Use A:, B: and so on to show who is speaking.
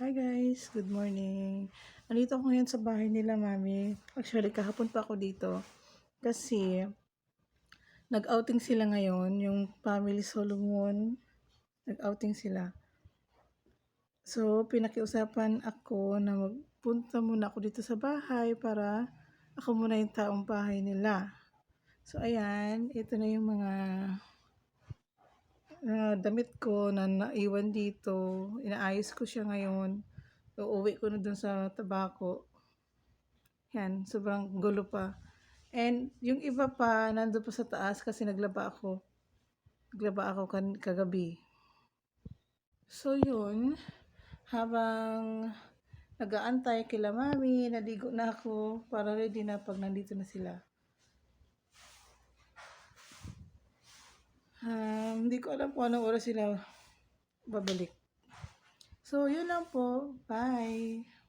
A: Hi guys, good morning. Nandito ako ngayon sa bahay nila, mami. Actually, kahapon pa ako dito. Kasi, nag-outing sila ngayon, yung family Solomon. Nag-outing sila. So, pinakiusapan ako na magpunta muna ako dito sa bahay para ako muna yung taong bahay nila. So, ayan, ito na yung mga ah, damit ko na naiwan dito. Inaayos ko siya ngayon. Uuwi ko na dun sa tabako. Yan, sobrang gulo pa. And yung iba pa, nandun pa sa taas kasi naglaba ako. Naglaba ako kan kagabi. So yun, habang nag-aantay kila mami, naligo na ako para ready na pag nandito na sila. Um, hindi ko alam kung anong oras sila babalik. So, yun lang po. Bye!